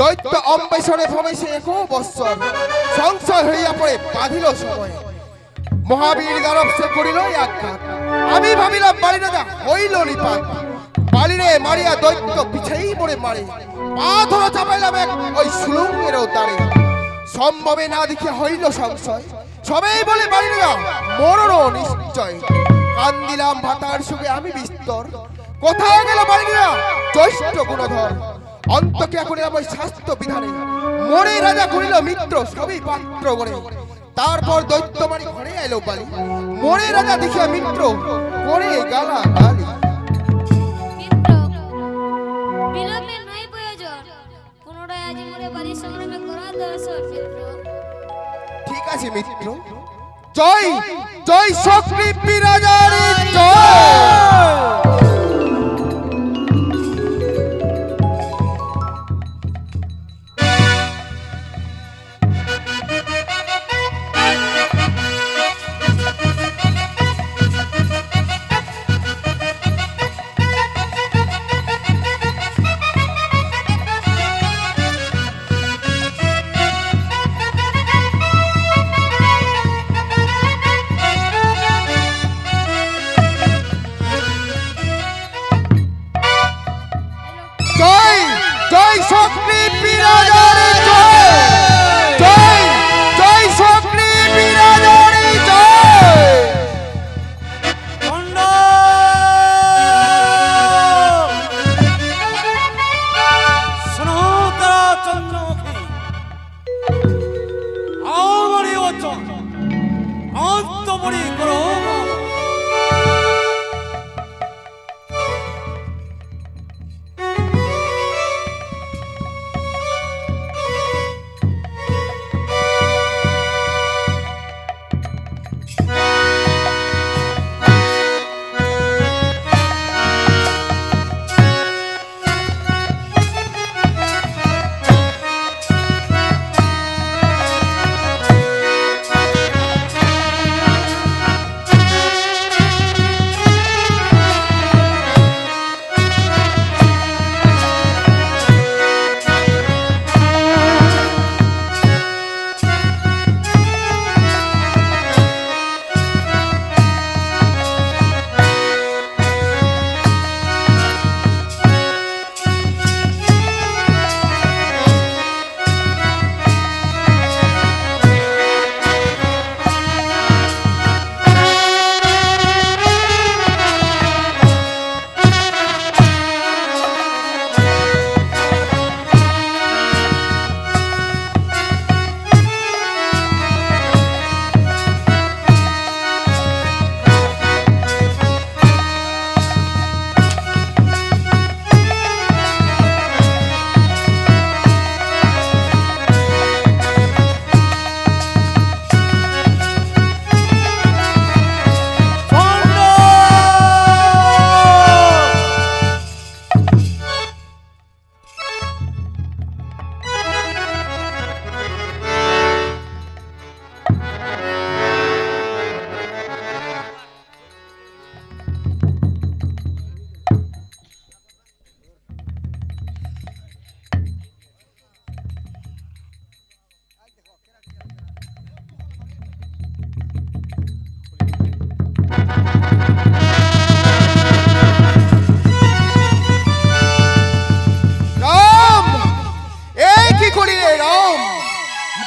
দৈত্য অম্বেষণে ভবেশে এক বৎসর। সংশয় হইয়া পড়ে, বাঁধিল সময়। মহাবীর গারব সে করিল আমি ভাবিলাম বাড়ি রাজা, হইল নিপাত। বালিরে মারিয়া দৈত্য পিছেই পড়ে মারে। পা ধরা চাপাইলাম এক ওই সুলঙ্গেরও দাঁড়ে সম্ভবে না দেখে হইল সংশয়। সবাই বলে বাড়ি রাজা মরণ নিশ্চয়। কান্দিলাম ভাতার সুখে আমি বিস্তর। কোথায় গেল বাড়ি রাজা, জ্যৈষ্ঠ গুণধর? অন্তকে এখন ওই স্বাস্থ্য বিধানে। মরে রাজা করিল মিত্র সবই পাত্র করে তারপর দৈত্যমারি ঘরে এলো বালি। মরে রাজা দেখিয়া মিত্র করে গালা গালি বাড়ি ঠিক আছে মিত্র। জয় জয় সক্রিয় বিরাজার জয়।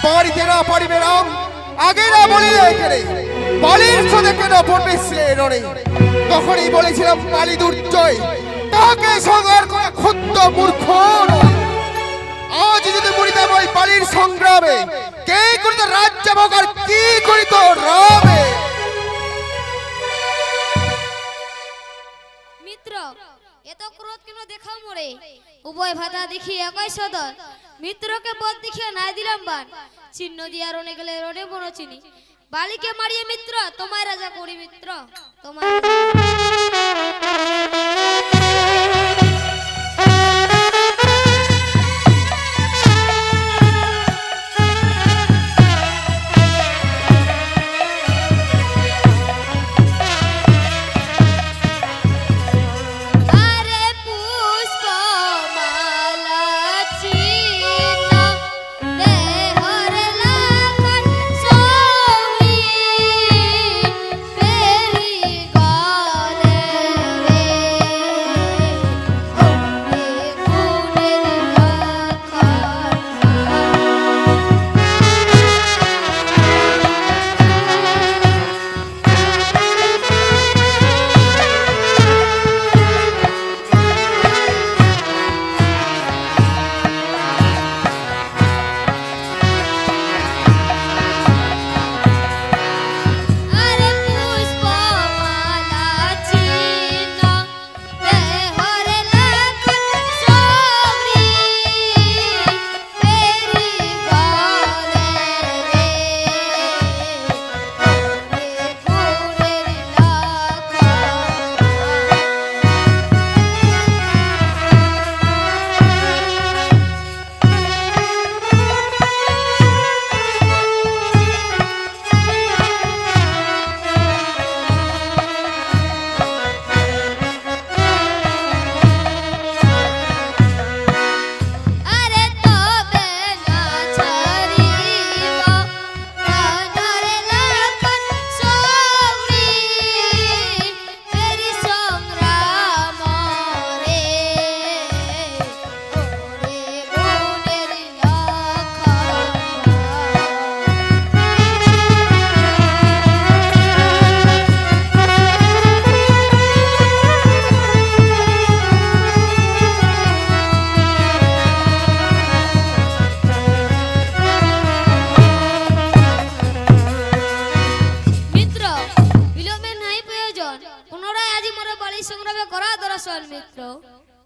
বাড়িতে না পারিবে রাম আগে না বলিলে এখানে, বালির সাথে কেন পড়বে সে রণে? তখনই বলেছিলাম, বালি দুর্জয়, তাকে সংহার করা ক্ষুদ্র মূর্খ আজ যদি মরিতাম ওই বালির সংগ্রামে, কে করিত রাজ্য কি করিত রামে এত ক্রোধ কেন দেখাও মরে? উভয় ভাতা দেখি একই সদর। মিত্রকে পথ দেখিয়া নাই দিলাম বান চিহ্ন দিয়া রনে গেলে রনে বনো চিনি। বালিকে মারিয়ে মিত্র, তোমায় রাজা করি মিত্র। তোমায়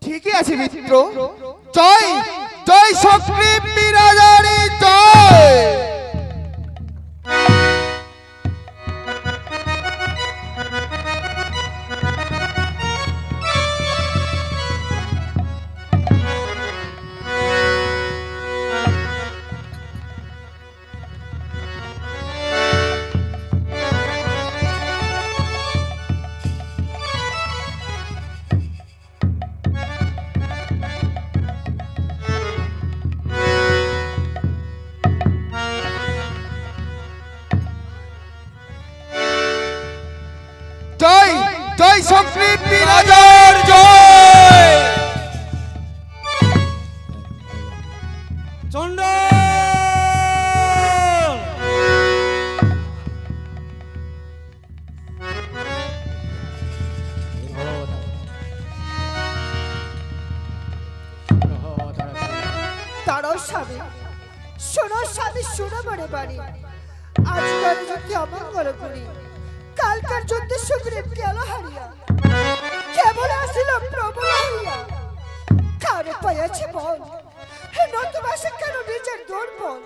ঠিকই আছে মিত্র। জয় জয় সক্রিয় চন্ডাল! তারাও স্বামী শোনো স্বামী, শোনো বড় বাড়ি আজকাল যুদ্ধে অমঙ্গল করি। কালকার যুদ্ধে সুগ্রীব গেল হারিয়া। কেবল আসিল প্রবল হইয়া কারও পাইয়াছে বল। নতুবা সে কেন নিজের দুর্বল?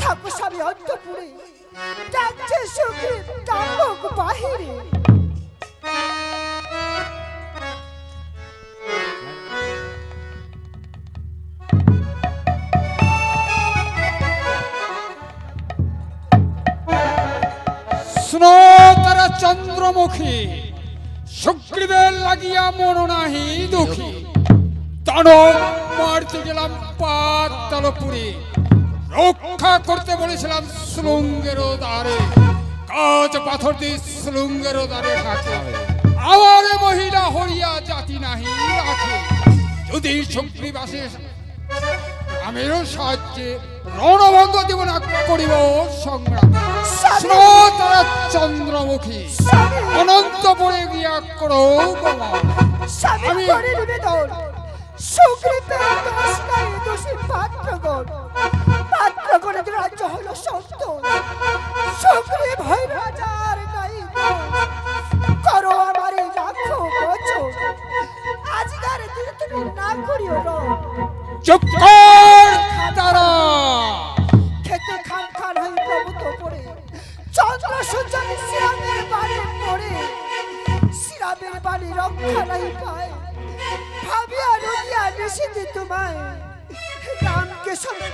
ঠাকুর স্বামী অন্তপুরে। ডাকছে ডাক বাহিরে। চন্দ্রমুখী, সুগ্রীবের লাগিয়া মন নাহি দুঃখী। দানব মারতে গেলাম পাতালপুরে রক্ষা করতে বলেছিলাম শ্রুঙ্গের দ্বারে। কাজ পাথর দিয়ে শ্রুঙ্গের দ্বারে থাকে আমার মহিলা হরিয়া জাতি নাহি রাখে। যদি আসে আমিরও সাহায্যে রণভঙ্গ দিব না করিব সংগ্রাম। স্নো চন্দ্রমুখী। অনন্ত পড়ে গিয়া করো আমি- সুগ্রীবের দোষ নাই, দোষী পাত্রগণ। পাত্রগণের রাজ্য হলো সত্য। সুগ্রীব হয় রাজার নাই। করো আমার এই রাখো আজকার দিনে তুমি না করিও চুপ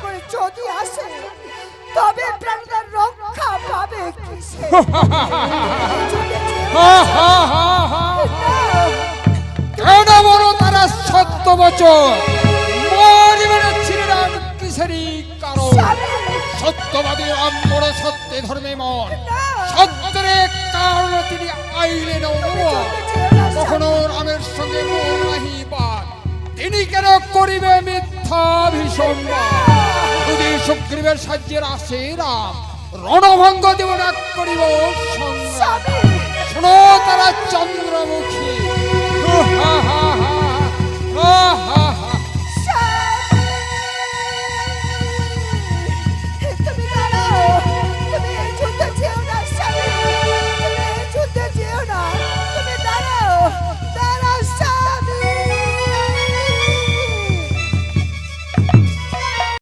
করে যদি আসে, তবে প্রাণীদের রক্ষা পাবে কেন বলো তারা সত্য বচন। কিসেরই কারণ? সত্যবাদী রাম বড় সত্যে ধর্মে মন। সত্যের কারণ তিনি আইলেন কখনো রামের সঙ্গে মন তিনি কেন করিবে মিথ্যা ভীষণ সুগ্রীবের সাহায্যে আসে রাম রণভঙ্গ দেব ডাক করিব শোনো তারা চন্দ্রমুখী। হা হা।